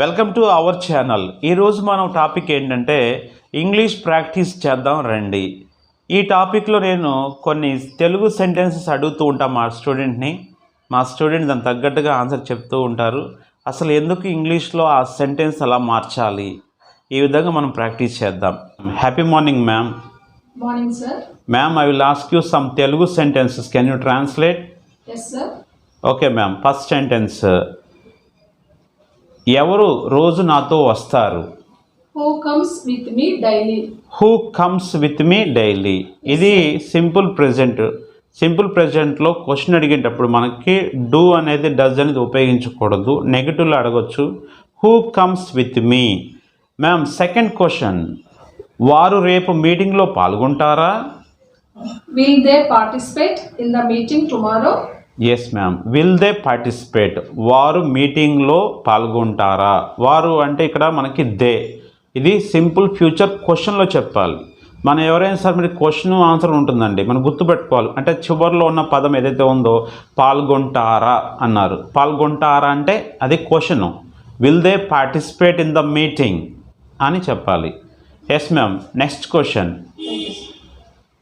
Welcome to our channel. ఈరోజు మనం topic ఏంటంటే ఇంగ్లీష్ ప్రాక్టీస్ చేద్దాం రండి. ఈ టాపిక్లో నేను కొన్ని తెలుగు సెంటెన్సెస్ అడుగుతూ ఉంటాను మా స్టూడెంట్ని మా స్టూడెంట్ దానికి తగ్గట్టుగా ఆన్సర్ చెప్తూ ఉంటారు. అసలు ఎందుకు ఇంగ్లీష్లో ఆ సెంటెన్స్ అలా మార్చాలి? ఈ విధంగా మనం ప్రాక్టీస్ చేద్దాం. Happy morning ma'am Morning, sir. Ma'am I will ask you some Telugu sentences can you translate. Okay ma'am first sentence ఎవరు రోజు నాతో వస్తారు? Who comes with me daily? Who comes with me daily ఇది simple present. Simple ప్రజెంట్లో question అడిగేటప్పుడు మనకి do అనేది does అనేది ఉపయోగించకూడదు. నెగిటివ్లో అడగొచ్చు. Who comes with me ma'am second question వారు రేపు మీటింగ్లో పాల్గొంటారా? Will they participate in the meeting tomorrow? Yes ma'am will they participate వారు మీటింగ్లో పాల్గొంటారా? వారు అంటే ఇక్కడ మనకి దే ఇది సింపుల్ ఫ్యూచర్ క్వశ్చన్లో చెప్పాలి. మనం ఎవరైనా సార్ మీరు క్వశ్చన్ ఆన్సర్ ఉంటుందండి. మనం గుర్తుపెట్టుకోవాలి. అంటే చివరిలో ఉన్న పదం ఏదైతే ఉందో పాల్గొంటారా అన్నారు. పాల్గొంటారా అంటే అది question. Will they participate in the meeting అని చెప్పాలి. ఎస్ మ్యామ్ నెక్స్ట్ క్వశ్చన్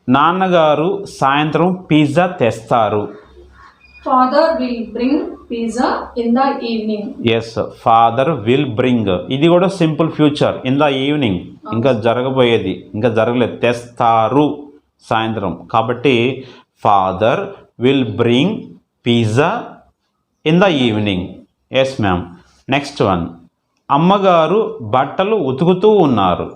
నాన్నగారు సాయంత్రం పిజ్జా తెస్తారు. Father will bring pizza in the evening. Yes father will bring ఇది కూడా simple future. In the evening ఇంకా జరగబోయేది. ఇంకా జరగలేదు. తెస్తారు సాయంత్రం. కాబట్టి father will bring pizza in the evening yes ma'am next one అమ్మగారు బట్టలు ఉతుకుతూ ఉన్నారు.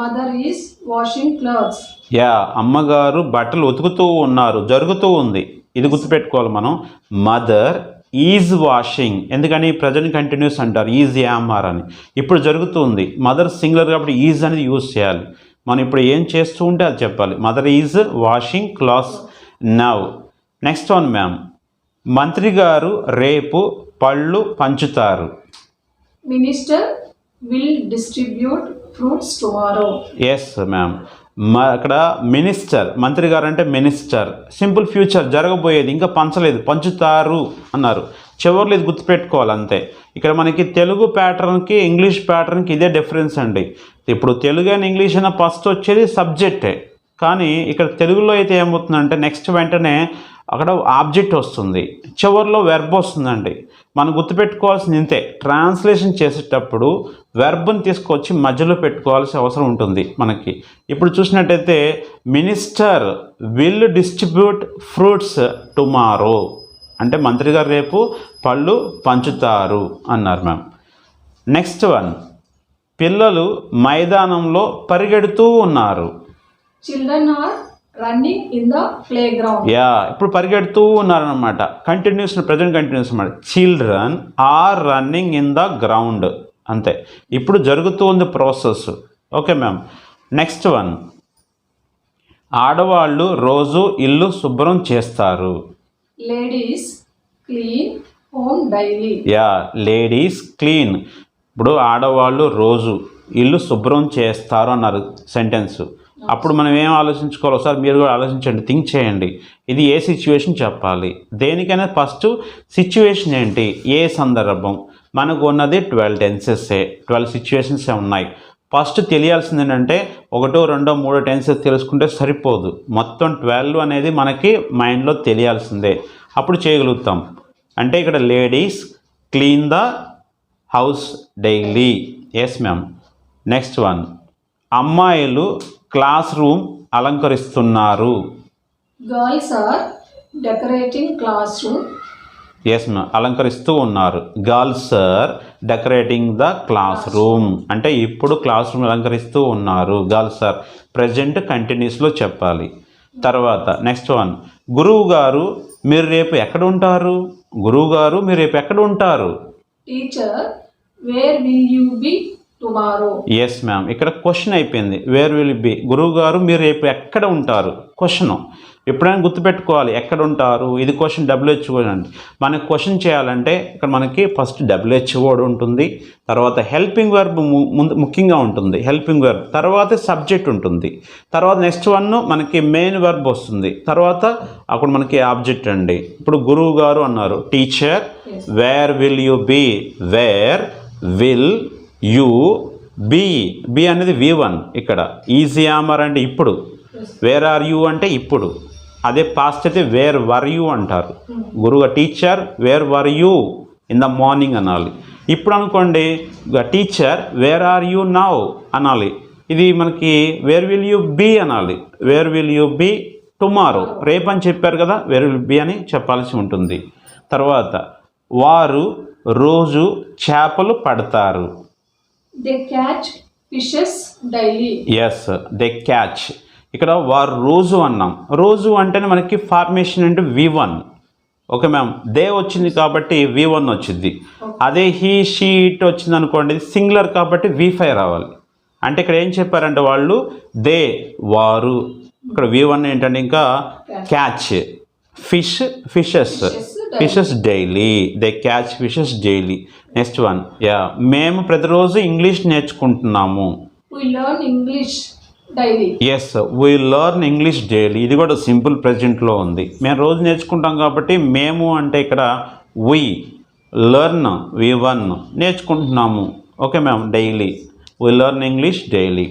Mother is washing clothes. Yeah అమ్మగారు బట్టలు ఉతుకుతూ ఉన్నారు. జరుగుతూ ఉంది. ఇది గుర్తుపెట్టుకోవాలి మనం. మదర్ ఈజ్ వాషింగ్ ఎందుకని? ప్రజెంట్ కంటిన్యూస్ అంటారు. ఈజ్ యామార్ అని. ఇప్పుడు జరుగుతుంది. మదర్ సింగులర్ కాబట్టి ఈజ్ అనేది యూజ్ చేయాలి. మనం ఇప్పుడు ఏం చేస్తూ ఉంటే అది చెప్పాలి. Mother is washing clothes now next one ma'am మంత్రి గారు రేపు పళ్ళు పంచుతారు. Minister will distribute fruits tomorrow. Yes ma'am అక్కడ మినిస్టర్ మంత్రి గారు అంటే మినిస్టర్. సింపుల్ ఫ్యూచర్ జరగబోయేది ఇంకా పంచలేదు పంచుతారు అన్నారు. చివరిలో ఇది గుర్తుపెట్టుకోవాలి అంతే. ఇక్కడ మనకి తెలుగు ప్యాటర్న్కి ఇంగ్లీష్ ప్యాటర్న్కి ఇదే డిఫరెన్స్ అండి. ఇప్పుడు తెలుగు అండ్ ఇంగ్లీష్ అయినా ఫస్ట్ వచ్చేది సబ్జెక్టే. కానీ ఇక్కడ తెలుగులో అయితే ఏమవుతుందంటే నెక్స్ట్ వెంటనే అక్కడ ఆబ్జెక్ట్ వస్తుంది. చివరిలో వెర్బ్ వస్తుందండి. మనం గుర్తుపెట్టుకోవాల్సింది ఇంతే. ట్రాన్స్లేషన్ చేసేటప్పుడు వెర్బ్ని తీసుకొచ్చి మధ్యలో పెట్టుకోవాల్సిన అవసరం ఉంటుంది మనకి. ఇప్పుడు చూసినట్టయితే minister will distribute fruits tomorrow అంటే మంత్రి గారు రేపు పళ్ళు పంచుతారు అన్నారు మ్యామ్ నెక్స్ట్ వన్ పిల్లలు మైదానంలో పరిగెడుతూ ఉన్నారు. Children are running in the playground. Yeah ఇప్పుడు పరిగెడుతూ ఉన్నారనమాట కంటిన్యూస్ ప్రజెంట్ కంటిన్యూస్ అనమాట children are running in the ground అంతే. ఇప్పుడు జరుగుతూ ఉంది process okay ma'am next one ఆడవాళ్ళు రోజు ఇల్లు శుభ్రం చేస్తారు. Ladies clean home daily. Yeah ladies clean ఇప్పుడు ఆడవాళ్ళు రోజు ఇల్లు శుభ్రం చేస్తారు అన్నారు సెంటెన్స్ అప్పుడు మనం ఏం ఆలోచించుకోవాలి ఒకసారి మీరు కూడా ఆలోచించండి థింక్ చేయండి. ఇది ఏ సిచ్యువేషన్ చెప్పాలి? దేనికైనా ఫస్ట్ సిచ్యువేషన్ ఏంటి? ఏ సందర్భం? మనకు ఉన్నది ట్వెల్వ్ టెన్సెస్సే ట్వెల్వ్ సిచ్యువేషన్సే ఉన్నాయి. ఫస్ట్ తెలియాల్సింది ఏంటంటే ఒకటో రెండో మూడో టెన్సెస్ తెలుసుకుంటే సరిపోదు. మొత్తం ట్వెల్వ్ అనేది మనకి మైండ్లో తెలియాల్సిందే. అప్పుడు చేయగలుగుతాం. అంటే ఇక్కడ ladies clean the house daily yes ma'am next one అమ్మాయిలు క్లాస్ రూమ్ అలంకరిస్తున్నారు. Girls are decorating classroom. Yes ma'am అలంకరిస్తూ ఉన్నారు. Girls are decorating the classroom అంటే ఇప్పుడు క్లాస్ రూమ్ అలంకరిస్తూ ఉన్నారు. గర్ల్స్ సార్ ప్రజెంట్ కంటిన్యూస్లో చెప్పాలి. తర్వాత నెక్స్ట్ వన్ గురువు గారు మీరు రేపు ఎక్కడ ఉంటారు? గురువు గారు మీరు రేపు ఎక్కడ ఉంటారు? Will you be? tomorrow? Yes ma'am ఇక్కడ క్వశ్చన్ అయిపోయింది. వేర్ విల్ బి గురువు గారు మీరు రేపు ఎక్కడ ఉంటారు? క్వశ్చన్ ఎప్పుడైనా గుర్తుపెట్టుకోవాలి. ఎక్కడ ఉంటారు? ఇది క్వశ్చన్ డబ్ల్యూహెచ్ఓ అండి. మనకి క్వశ్చన్ చేయాలంటే ఇక్కడ మనకి ఫస్ట్ డబ్ల్యూహెచ్ఓ ఉంటుంది. తర్వాత హెల్పింగ్ వర్బ్ ముందు ముఖ్యంగా ఉంటుంది. హెల్పింగ్ వర్బ్ తర్వాత సబ్జెక్ట్ ఉంటుంది. తర్వాత నెక్స్ట్ వన్ మనకి మెయిన్ వర్బ్ వస్తుంది. తర్వాత అప్పుడు మనకి ఆబ్జెక్ట్ అండి. ఇప్పుడు గురువు గారు అన్నారు teacher where will you be where will you be be అనేది వి వన్ ఇక్కడ. ఈజీ ఆమర్ అంటే ఇప్పుడు. వేర్ ఆర్ యూ అంటే ఇప్పుడు. అదే పాస్ట్ అయితే వేర్ వర్ యూ అంటారు. గురువు teacher where were you in the morning అనాలి. ఇప్పుడు అనుకోండి teacher where are you now అనాలి. ఇది మనకి వేర్ విల్ యూ బీ అనాలి. Where will you be tomorrow. రేపు అని చెప్పారు కదా వేర్ విల్ బీ అని చెప్పాల్సి ఉంటుంది. తర్వాత వారు రోజు చేపలు పడతారు. They catch fishes daily yes they catch ఇక్కడ వారు రోజు అన్నాం. రోజు అంటేనే మనకి ఫార్మేషన్ అంటే V one okay ma'am they వచ్చింది కాబట్టి వి వన్ వచ్చింది. అదే హీ షీ ఇట్ వచ్చింది అనుకోండి సింగులర్ కాబట్టి వి ఫైవ్ రావాలి. అంటే ఇక్కడ ఏం చెప్పారంటే వాళ్ళు దే వారు. ఇక్కడ వి వన్ ఏంటంటే ఇంకా catch fish fishes fishes daily they catch fishes daily next one yeah మేము ప్రతిరోజు English నేర్చుకుంటున్నాము. We learn English daily yes we learn English daily ఇది కూడా సింపుల్ ప్రజెంట్లో ఉంది. మేము రోజు నేర్చుకుంటాం కాబట్టి మేము అంటే ఇక్కడ we learn V one నేర్చుకుంటున్నాము. Okay ma'am daily we learn English daily